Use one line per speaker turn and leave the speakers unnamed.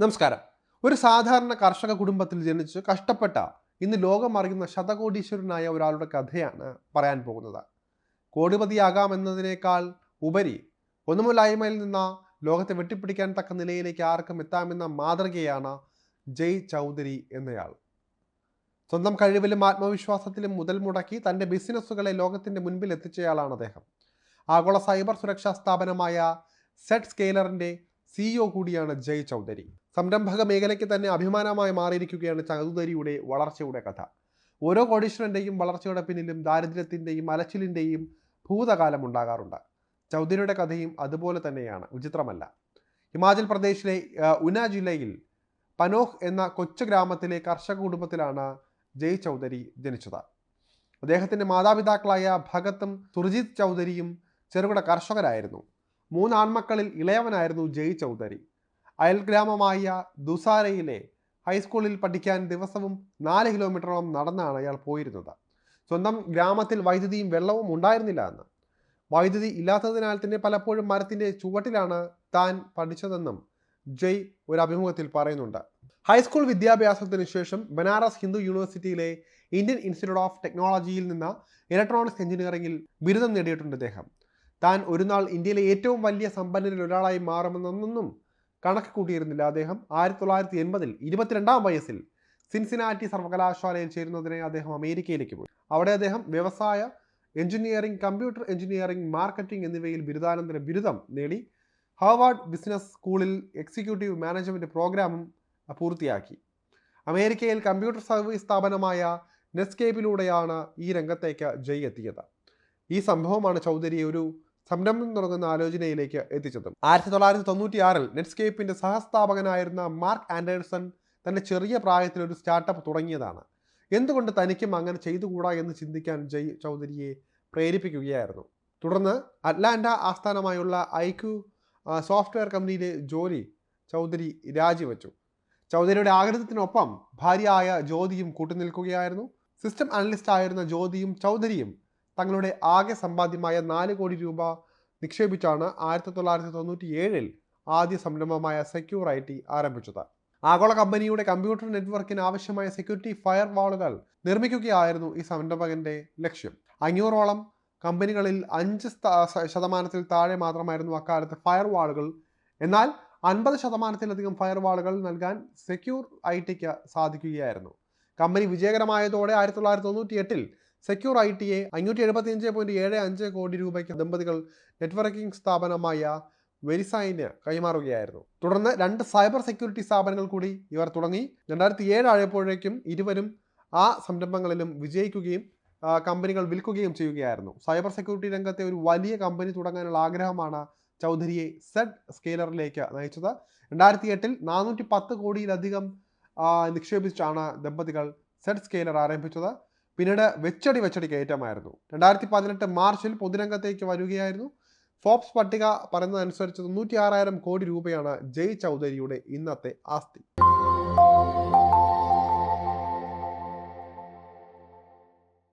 നമസ്കാരം. ഒരു സാധാരണ കർഷക കുടുംബത്തിൽ ജനിച്ച് കഷ്ടപ്പെട്ട ഇന്ന് ലോകം അറിയുന്ന ശതകോടീശ്വരനായ ഒരാളുടെ കഥയാണ് പറയാൻ പോകുന്നത്. കോടിപതിയാകാമെന്നതിനേക്കാൾ ഉപരി ഒന്നുമില്ലായ്മയിൽ നിന്ന ലോകത്തെ വെട്ടിപ്പിടിക്കാൻ തക്ക നിലയിലേക്ക് ആർക്കും എത്താമെന്ന മാതൃകയാണ് ജയ് ചൗധരി എന്നയാൾ. സ്വന്തം കഴിവിലും ആത്മവിശ്വാസത്തിലും മുതൽ മുടക്കി തന്റെ ബിസിനസ്സുകളെ ലോകത്തിന്റെ മുൻപിൽ എത്തിച്ചയാളാണ് അദ്ദേഹം. ആഗോള സൈബർ സുരക്ഷാ സ്ഥാപനമായ സെറ്റ് സ്കെയിലറിന്റെ സിഇഒ കൂടിയാണ് ജയ് ചൗധരി. സംരംഭക മേഖലയ്ക്ക് തന്നെ അഭിമാനമായി മാറിയിരിക്കുകയാണ് ചൗധരിയുടെ വളർച്ചയുടെ കഥ. ഓരോ കോടീശ്വരന്റെയും വളർച്ചയുടെ പിന്നിലും ദാരിദ്ര്യത്തിന്റെയും അലച്ചിലിന്റെയും ഭൂതകാലം ഉണ്ടാകാറുണ്ട്. ചൗധരിയുടെ കഥയും അതുപോലെ തന്നെയാണ് വിചിത്രമല്ല. ഹിമാചൽ പ്രദേശിലെ ഉന ജില്ലയിൽ പനോഹ് എന്ന കൊച്ചു ഗ്രാമത്തിലെ കർഷക കുടുംബത്തിലാണ് ജയ് ചൗധരി ജനിച്ചത്. അദ്ദേഹത്തിന്റെ മാതാപിതാക്കളായ ഭഗത്തും സുർജിത് ചൗധരിയും ചെറുകിട കർഷകരായിരുന്നു. മൂന്ന് ആൺമക്കളിൽ ഇളയവനായിരുന്നു ജയ് ചൗധരി. അയൽഗ്രാമമായ ദുസാരയിലെ ഹൈസ്കൂളിൽ പഠിക്കാൻ ദിവസവും നാല് കിലോമീറ്ററോളം നടന്നാണ് അയാൾ പോയിരുന്നത്. സ്വന്തം ഗ്രാമത്തിൽ വൈദ്യുതിയും വെള്ളവും ഉണ്ടായിരുന്നില്ല എന്ന്. വൈദ്യുതി ഇല്ലാത്തതിനാൽ തന്നെ പലപ്പോഴും മരത്തിന്റെ ചുവട്ടിലാണ് താൻ പഠിച്ചതെന്നും ജയ് ഒരു അഭിമുഖത്തിൽ പറയുന്നുണ്ട്. ഹൈസ്കൂൾ വിദ്യാഭ്യാസത്തിന് ശേഷം ബനാറസ് ഹിന്ദു യൂണിവേഴ്സിറ്റിയിലെ ഇന്ത്യൻ ഇൻസ്റ്റിറ്റ്യൂട്ട് ഓഫ് ടെക്നോളജിയിൽ നിന്ന് ഇലക്ട്രോണിക്സ് എഞ്ചിനീയറിംഗിൽ ബിരുദം നേടിയിട്ടുണ്ട് അദ്ദേഹം താൻ ഒരു നാൾ ഇന്ത്യയിലെ ഏറ്റവും വലിയ സമ്പന്നരിൽ ഒരാളായി മാറുമെന്നൊന്നും കണക്ക് കൂട്ടിയിരുന്നില്ല അദ്ദേഹം. ആയിരത്തി തൊള്ളായിരത്തി എൺപതിൽ ഇരുപത്തിരണ്ടാം വയസ്സിൽ സിൻസിനാറ്റി സർവകലാശാലയിൽ ചേരുന്നതിനായി അദ്ദേഹം അമേരിക്കയിലേക്ക് പോയി. അവിടെ അദ്ദേഹം വ്യവസായ എഞ്ചിനീയറിംഗ് കമ്പ്യൂട്ടർ എഞ്ചിനീയറിംഗ് മാർക്കറ്റിംഗ് എന്നിവയിൽ ബിരുദാനന്തര ബിരുദം നേടി ഹാർവാർഡ് ബിസിനസ് സ്കൂളിൽ എക്സിക്യൂട്ടീവ് മാനേജ്മെന്റ് പ്രോഗ്രാമും പൂർത്തിയാക്കി. അമേരിക്കയിൽ കമ്പ്യൂട്ടർ സർവീസ് സ്ഥാപനമായ നെസ്കേപ്പിലൂടെയാണ് ഈ രംഗത്തേക്ക് ജയ് എത്തിയത്. ഈ സംഭവമാണ് ചൗധരി ഒരു സംരംഭം തുടങ്ങുന്ന ആലോചനയിലേക്ക് എത്തിച്ചത്. ആയിരത്തി തൊള്ളായിരത്തി തൊണ്ണൂറ്റി ആറിൽ നെറ്റ്സ്കേപ്പിന്റെ സഹസ്ഥാപകനായിരുന്ന മാർക്ക് ആൻഡേഴ്സൺ തന്റെ ചെറിയ പ്രായത്തിൽ ഒരു സ്റ്റാർട്ടപ്പ് തുടങ്ങിയതാണ്. എന്തുകൊണ്ട് തനിക്കും അങ്ങനെ ചെയ്തുകൂടാ എന്ന് ചിന്തിക്കാൻ ജയ് ചൗധരിയെ പ്രേരിപ്പിക്കുകയായിരുന്നു. തുടർന്ന് അറ്റ്ലാന്റ ആസ്ഥാനമായുള്ള ഐക്യു സോഫ്റ്റ്വെയർ കമ്പനിയിലെ ജോലി ചൗധരി രാജിവെച്ചു. ചൗധരിയുടെ ആഗ്രഹത്തിനൊപ്പം ഭാര്യയായ ജ്യോതിയും കൂട്ടുനിൽക്കുകയായിരുന്നു. സിസ്റ്റം അനലിസ്റ്റ് ആയിരുന്ന ജ്യോതിയും ചൗധരിയും തങ്ങളുടെ ആകെ സമ്പാദ്യമായ നാല് കോടി രൂപ നിക്ഷേപിച്ചാണ് ആയിരത്തി തൊള്ളായിരത്തി തൊണ്ണൂറ്റി ഏഴിൽ ആദ്യ സംരംഭമായ സെക്യൂർ ഐ ടി ആരംഭിച്ചത്. ആഗോള കമ്പനിയുടെ കമ്പ്യൂട്ടർ നെറ്റ്വർക്കിന് ആവശ്യമായ സെക്യൂരിറ്റി ഫയർ വാളുകൾ നിർമ്മിക്കുകയായിരുന്നു ഈ സംരംഭകന്റെ ലക്ഷ്യം. അഞ്ഞൂറോളം കമ്പനികളിൽ അഞ്ച് ശതമാനത്തിൽ താഴെ മാത്രമായിരുന്നു അക്കാലത്ത് ഫയർ വാളുകൾ എന്നാൽ അൻപത് ശതമാനത്തിലധികം ഫയർ വാളുകൾ നൽകാൻ സെക്യൂർ ഐ ടിക്ക് സാധിക്കുകയായിരുന്നു. കമ്പനി വിജയകരമായതോടെ ആയിരത്തി തൊള്ളായിരത്തി തൊണ്ണൂറ്റി എട്ടിൽ സെക്യൂർ ഐ ടിയെ അഞ്ഞൂറ്റി എഴുപത്തി അഞ്ച് പോയിന്റ് ഏഴ് അഞ്ച് കോടി രൂപയ്ക്ക് ദമ്പതികൾ നെറ്റ്വർക്കിംഗ് സ്ഥാപനമായ വെരിസൈന് കൈമാറുകയായിരുന്നു. തുടർന്ന് രണ്ട് സൈബർ സെക്യൂരിറ്റി സ്ഥാപനങ്ങൾ കൂടി ഇവർ തുടങ്ങി. രണ്ടായിരത്തി ഏഴ് ആയപ്പോഴേക്കും ഇരുവരും ആ സംരംഭങ്ങളിലും വിജയിക്കുകയും കമ്പനികൾ വിൽക്കുകയും ചെയ്യുകയായിരുന്നു. സൈബർ സെക്യൂരിറ്റി രംഗത്തെ ഒരു വലിയ കമ്പനി തുടങ്ങാനുള്ള ആഗ്രഹമാണ് ചൗധരിയെ സെഡ് സ്കെയിലറിലേക്ക് നയിച്ചത്. രണ്ടായിരത്തി എട്ടിൽ നാനൂറ്റി പത്ത് കോടിയിലധികം നിക്ഷേപിച്ചാണ് ദമ്പതികൾ സെഡ് സ്കെയിലർ ആരംഭിച്ചത്. പിന്നീട് വെച്ചടി വെച്ചടി കയറ്റമായിരുന്നു. രണ്ടായിരത്തി പതിനെട്ട് മാർച്ചിൽ പൊതുരംഗത്തേക്ക് വരികയായിരുന്നു. ഫോപ്സ് പട്ടിക പറയുന്നതനുസരിച്ച് തൊണ്ണൂറ്റി ആറായിരം കോടി രൂപയാണ് ജയ് ചൗധരിയുടെ ഇന്നത്തെ ആസ്തി.